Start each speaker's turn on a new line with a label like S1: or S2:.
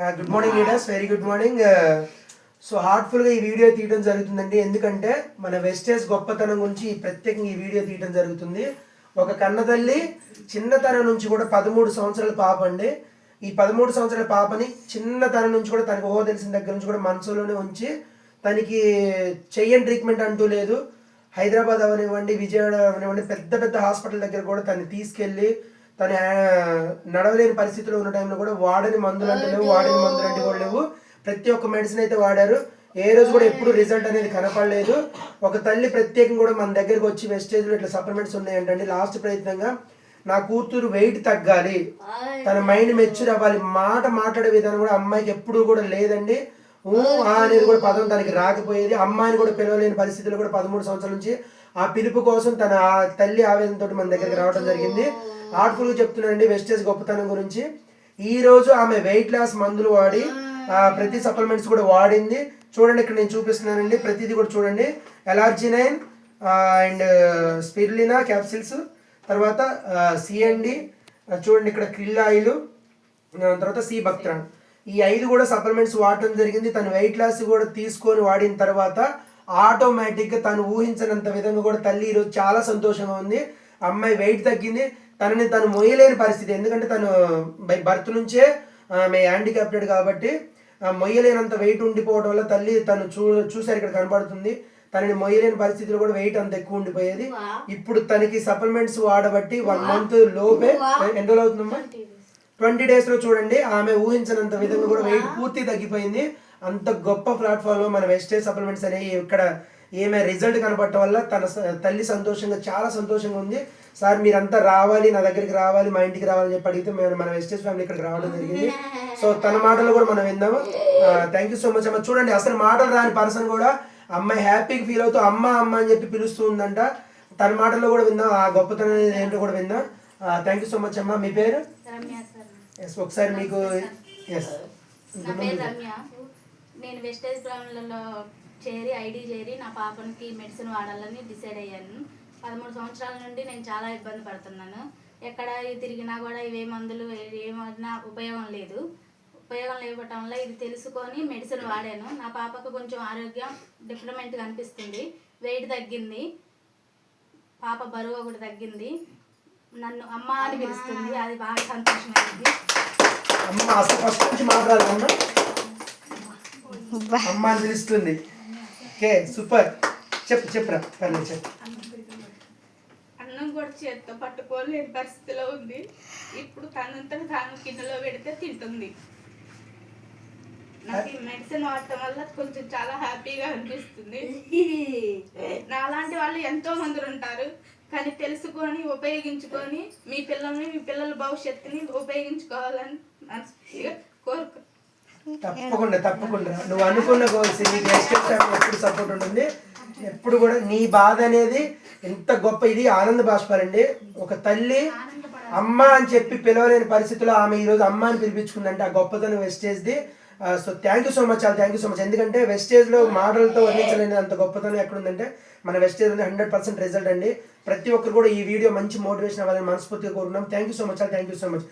S1: Good morning leaders very good morning so హార్ట్ఫుల్గా ఈ video తీయడం జరుగుతుందండి. ఎందుకంటే మన వెస్టేజ్ గొప్పతనం గురించి ప్రత్యేకంగా ఈ వీడియో తీయడం జరుగుతుంది. ఒక కన్నతల్లి చిన్నతనం నుంచి కూడా పదమూడు సంవత్సరాల పాప అండి. ఈ పదమూడు సంవత్సరాల పాపని చిన్నతనం నుంచి కూడా తనకు ఓహో తెలిసిన దగ్గర నుంచి కూడా మనసులోనే ఉంచి తనకి చెయ్యని ట్రీట్మెంట్ అంటూ లేదు. హైదరాబాద్ అవనివ్వండి విజయవాడ అవనివ్వండి పెద్ద పెద్ద హాస్పిటల్ దగ్గర కూడా తను తీసుకెళ్ళి తను నడవలేని పరిస్థితిలో ఉన్న టైంలో కూడా వాడని మందులు అంటే లేవు వాడని మందులు అంటే కూడా లేవు. ప్రతి ఒక్క మెడిసిన్ అయితే వాడారు. ఏ రోజు కూడా ఎప్పుడు రిజల్ట్ అనేది కనపడలేదు. ఒక తల్లి ప్రత్యేకంగా కూడా మన దగ్గరకు వచ్చి వెస్టేజ్లో ఇట్లా సప్లిమెంట్స్ ఉన్నాయంటండి. లాస్ట్ ప్రయత్నంగా నా కూతురు వెయిట్ తగ్గాలి. తన మైండ్ మెచ్యూర్ అవ్వాలి. మాట మాట్లాడే విధానం కూడా అమ్మాయికి ఎప్పుడూ కూడా లేదండి. ఊ ఆ అనేది కూడా పదం తనకి రాకపోయేది. అమ్మాయిని కూడా పిలవలేని పరిస్థితుల్లో కూడా పదమూడు సంవత్సరాల నుంచి ఆ పిలుపు కోసం తన ఆ తల్లి ఆవేదనతో మన దగ్గరికి రావడం జరిగింది. హార్ట్ఫుల్గా చెప్తున్నానండి వెస్టేజ్ గొప్పతనం గురించి. ఈ రోజు ఆమె వెయిట్ లాస్ మందులు వాడి ప్రతి సప్లిమెంట్స్ కూడా వాడింది. చూడండి ఇక్కడ నేను చూపిస్తున్నానండి. ప్రతిదీ కూడా చూడండి. L arginine and spirulina capsules తర్వాత సిఎండి చూడండి ఇక్కడ క్రిల్ ఆయిల్ తర్వాత సి బక్త్రాన్ ఈ ఐదు కూడా సప్లిమెంట్స్ వాడటం జరిగింది. తను వెయిట్ లాస్ కూడా తీసుకొని వాడిన తర్వాత ఆటోమేటిక్గా తను ఊహించినంత విధంగా కూడా తల్లి ఈరోజు చాలా సంతోషంగా ఉంది. అమ్మాయి వెయిట్ తగ్గింది. తనని తను మొయ్యలేని పరిస్థితి. ఎందుకంటే తను బై బర్త్ నుంచే ఆమె హ్యాండిక్యాప్టెడ్ కాబట్టి ఆ మొయ్యలేనంత వెయిట్ ఉండిపోవడం వల్ల తల్లి తను చూ చూసారు ఇక్కడ కనబడుతుంది. తనని మొయ్యలేని పరిస్థితిలో కూడా వెయిట్ అంత ఎక్కువ ఉండిపోయేది. ఇప్పుడు తనకి సప్లిమెంట్స్ వాడబట్టి వన్ మంత్ లోపే ఎన్ని రోజులు అవుతుందమ్మా? Twenty days. లో చూడండి ఆమె ఊహించినంత విధంగా కూడా వెయిట్ పూర్తి తగ్గిపోయింది. అంత గొప్ప ప్లాట్ఫామ్లో మన వెస్టేజ్ సప్లిమెంట్స్ అనేవి ఇక్కడ ఏమే రిజల్ట్ కనపడటం వల్ల తన తల్లి సంతోషంగా చాలా సంతోషంగా ఉంది. సార్ మీరంతా రావాలి నా దగ్గరికి రావాలి మా ఇంటికి రావాలని చెప్పి అడిగితే మేము మన వెస్టేజ్ ఫ్యామిలీ ఇక్కడికి రావడం జరిగింది. సో తన మాటలు కూడా మనం విందాము థ్యాంక్ యూ సో మచ్ అమ్మ. చూడండి అసలు మాటలు రాని పర్సన్ కూడా అమ్మాయి హ్యాపీగా ఫీల్ అవుతూ అమ్మ అమ్మ అని చెప్పి పిలుస్తూ ఉందంట. తన మాటల్లో కూడా విందాం ఆ గొప్పతనం అనేది ఏంటో కూడా విందాం థ్యాంక్ యూ సో మచ్ అమ్మ. మీ పేరు? ఎస్ ఒకసారి మీకు ఎస్
S2: నేను వెస్టేజ్ గ్రౌండ్లలో చేరి ఐడి చేరి నా పాపనికి మెడిసిన్ వాడాలని డిసైడ్ అయ్యాను. పదమూడు సంవత్సరాల నుండి నేను చాలా ఇబ్బంది పడుతున్నాను. ఎక్కడ తిరిగినా కూడా ఇవే మందులు ఏమన్నా ఉపయోగం లేదు. ఉపయోగం లేవటం వల్ల ఇది తెలుసుకొని మెడిసిన్ వాడాను. నా పాపకు కొంచెం ఆరోగ్యం డిఫరెంట్గా అనిపిస్తుంది వెయిట్ తగ్గింది. పాప బరువు ఒకటి తగ్గింది. నన్ను అమ్మ అని పిలుస్తుంది. అది బాగా సంతోషమైంది.
S1: అమ్మ అసలు ఫస్ట్ నుంచి మాట్లాడాలమ్మా అమ్మ అని పిలుస్తుంది. Okay super. చెప్పు చెప్పురా పర్లేదు చెప్పు.
S3: అన్నం కూడా చేత్తో పట్టుకోలేని పరిస్థితిలో ఉంది. ఇప్పుడు తనంతా తాను కిందలో పెడితే తింటుంది. నాకు ఈ మెడిసిన్ వాడటం వల్ల కొంచెం చాలా హ్యాపీగా అనిపిస్తుంది. నాలాంటి వాళ్ళు ఎంతో మంది ఉంటారు. కానీ తెలుసుకొని ఉపయోగించుకొని మీ పిల్లల్ని మీ పిల్లల భవిష్యత్తుని ఉపయోగించుకోవాలని మనస్ఫూర్తిగా కోరుకు
S1: తప్పకుండా తప్పకుండా. నువ్వు అనుకున్న గోల్స్ నీకు ఎస్టేట్ ఎప్పుడు సపోర్ట్ ఉంటుంది? ఎప్పుడు కూడా నీ బాధ అనేది ఎంత గొప్ప ఇది ఆనంద బాష్పాలండి ఒక తల్లి అమ్మ అని చెప్పి పిలవలేని పరిస్థితిలో ఆమె ఈరోజు అమ్మ అని పిలిపించుకుందంటే ఆ గొప్పతనం వెస్టేజ్ది. So thank you so much చాలా థ్యాంక్ యూ సో మచ్ ఎందుకంటే వెస్టేజ్లో మోడల్తో వర్ణించలేని అంత గొప్పతనం ఎక్కడుందంటే మన వెస్టేజ్ హండ్రెడ్ పర్సెంట్ రిజల్ట్ అండి. ప్రతి ఒక్కరు కూడా ఈ వీడియో మంచి మోటివేషన్ అవ్వాలని మనస్ఫూర్తిగా కోరుకున్నాం thank you so much thank you so much